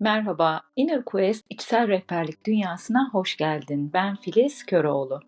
Merhaba, Inner Quest içsel rehberlik dünyasına hoş geldin. Ben Filiz Köroğlu.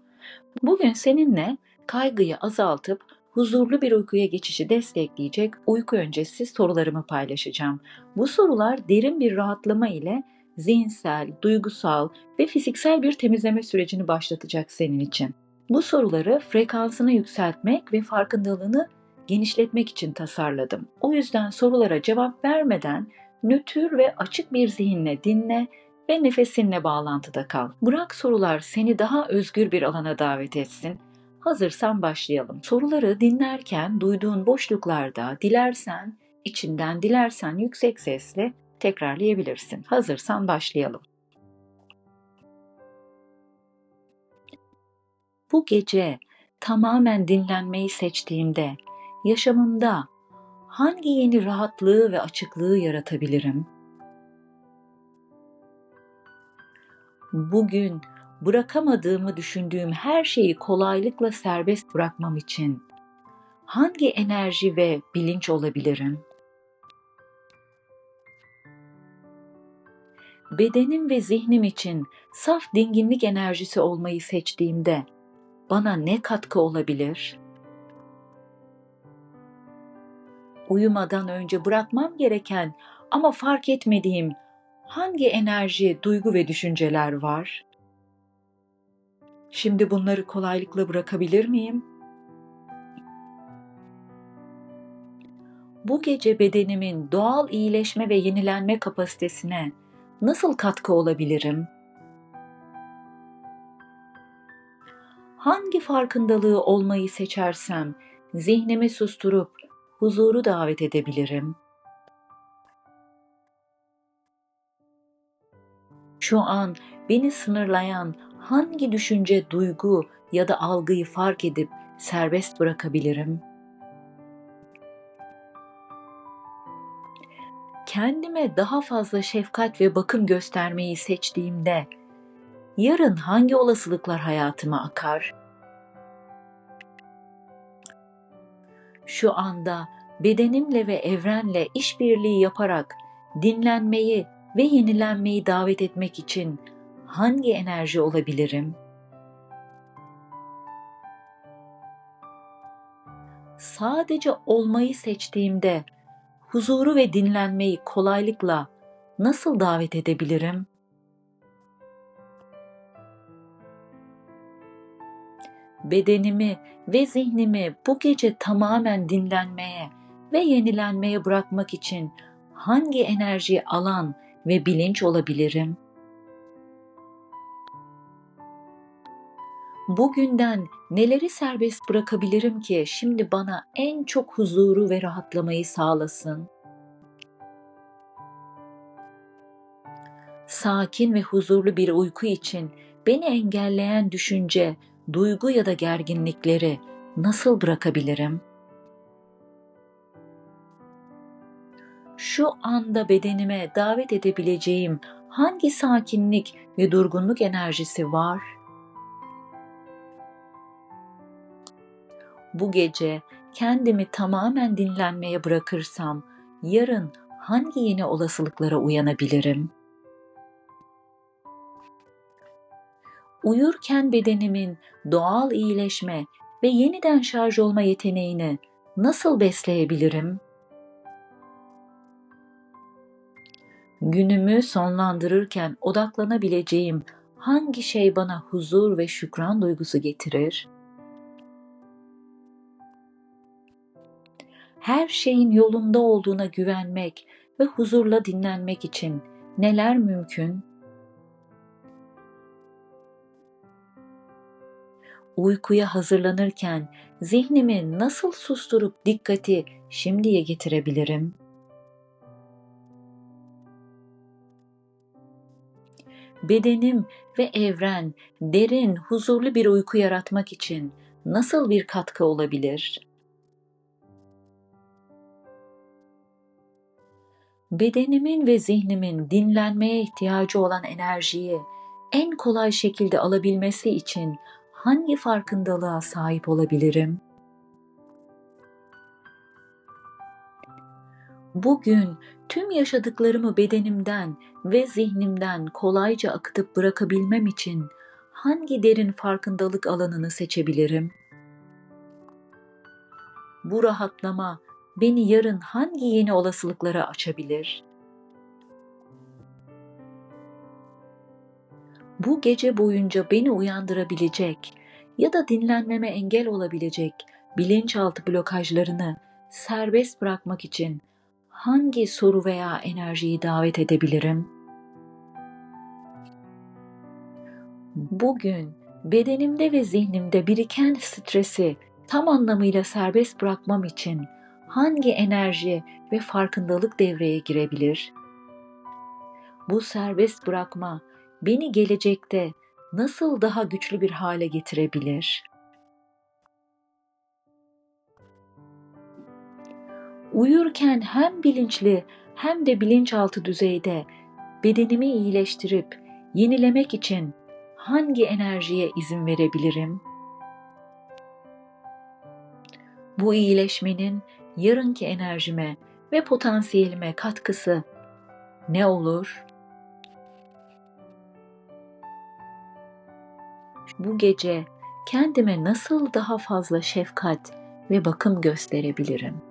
Bugün seninle kaygıyı azaltıp huzurlu bir uykuya geçişi destekleyecek uyku öncesi sorularımı paylaşacağım. Bu sorular derin bir rahatlama ile zihinsel, duygusal ve fiziksel bir temizleme sürecini başlatacak senin için. Bu soruları frekansını yükseltmek ve farkındalığını genişletmek için tasarladım. O yüzden sorulara cevap vermeden nötr ve açık bir zihinle dinle ve nefesinle bağlantıda kal. Bırak sorular seni daha özgür bir alana davet etsin. Hazırsan başlayalım. Soruları dinlerken duyduğun boşluklarda dilersen içinden dilersen yüksek sesle tekrarlayabilirsin. Hazırsan başlayalım. Bu gece tamamen dinlenmeyi seçtiğimde yaşamımda hangi yeni rahatlığı ve açıklığı yaratabilirim? Bugün bırakamadığımı düşündüğüm her şeyi kolaylıkla serbest bırakmam için hangi enerji ve bilinç olabilirim? Bedenim ve zihnim için saf dinginlik enerjisi olmayı seçtiğimde bana ne katkı olabilir?'' Uyumadan önce bırakmam gereken ama fark etmediğim hangi enerji, duygu ve düşünceler var? Şimdi bunları kolaylıkla bırakabilir miyim? Bu gece bedenimin doğal iyileşme ve yenilenme kapasitesine nasıl katkı olabilirim? Hangi farkındalığı olmayı seçersem zihnimi susturup huzuru davet edebilirim. Şu an beni sınırlayan hangi düşünce, duygu ya da algıyı fark edip serbest bırakabilirim? Kendime daha fazla şefkat ve bakım göstermeyi seçtiğimde yarın hangi olasılıklar hayatıma akar? Şu anda bedenimle ve evrenle işbirliği yaparak dinlenmeyi ve yenilenmeyi davet etmek için hangi enerji olabilirim? Sadece olmayı seçtiğimde huzuru ve dinlenmeyi kolaylıkla nasıl davet edebilirim? Bedenimi ve zihnimi bu gece tamamen dinlenmeye ve yenilenmeye bırakmak için hangi enerji alan ve bilinç olabilirim? Bugünden neleri serbest bırakabilirim ki şimdi bana en çok huzuru ve rahatlamayı sağlasın? Sakin ve huzurlu bir uyku için beni engelleyen düşünce, duygu ya da gerginlikleri nasıl bırakabilirim? Şu anda bedenime davet edebileceğim hangi sakinlik ve durgunluk enerjisi var? Bu gece kendimi tamamen dinlenmeye bırakırsam yarın hangi yeni olasılıklara uyanabilirim? Uyurken bedenimin doğal iyileşme ve yeniden şarj olma yeteneğini nasıl besleyebilirim? Günümü sonlandırırken odaklanabileceğim hangi şey bana huzur ve şükran duygusu getirir? Her şeyin yolunda olduğuna güvenmek ve huzurla dinlenmek için neler mümkün? Uykuya hazırlanırken zihnimi nasıl susturup dikkati şimdiye getirebilirim? Bedenim ve evren derin, huzurlu bir uyku yaratmak için nasıl bir katkı olabilir? Bedenimin ve zihnimin dinlenmeye ihtiyacı olan enerjiyi en kolay şekilde alabilmesi için hangi farkındalığa sahip olabilirim? Bugün tüm yaşadıklarımı bedenimden ve zihnimden kolayca akıtıp bırakabilmem için hangi derin farkındalık alanını seçebilirim? Bu rahatlama beni yarın hangi yeni olasılıklara açabilir? Bu gece boyunca beni uyandırabilecek ya da dinlenmeme engel olabilecek bilinçaltı blokajlarını serbest bırakmak için hangi soru veya enerjiyi davet edebilirim? Bugün bedenimde ve zihnimde biriken stresi tam anlamıyla serbest bırakmam için hangi enerji ve farkındalık devreye girebilir? Bu serbest bırakma beni gelecekte nasıl daha güçlü bir hale getirebilir? Uyurken hem bilinçli hem de bilinçaltı düzeyde bedenimi iyileştirip yenilemek için hangi enerjiye izin verebilirim? Bu iyileşmenin yarınki enerjime ve potansiyelime katkısı ne olur? Bu gece kendime nasıl daha fazla şefkat ve bakım gösterebilirim?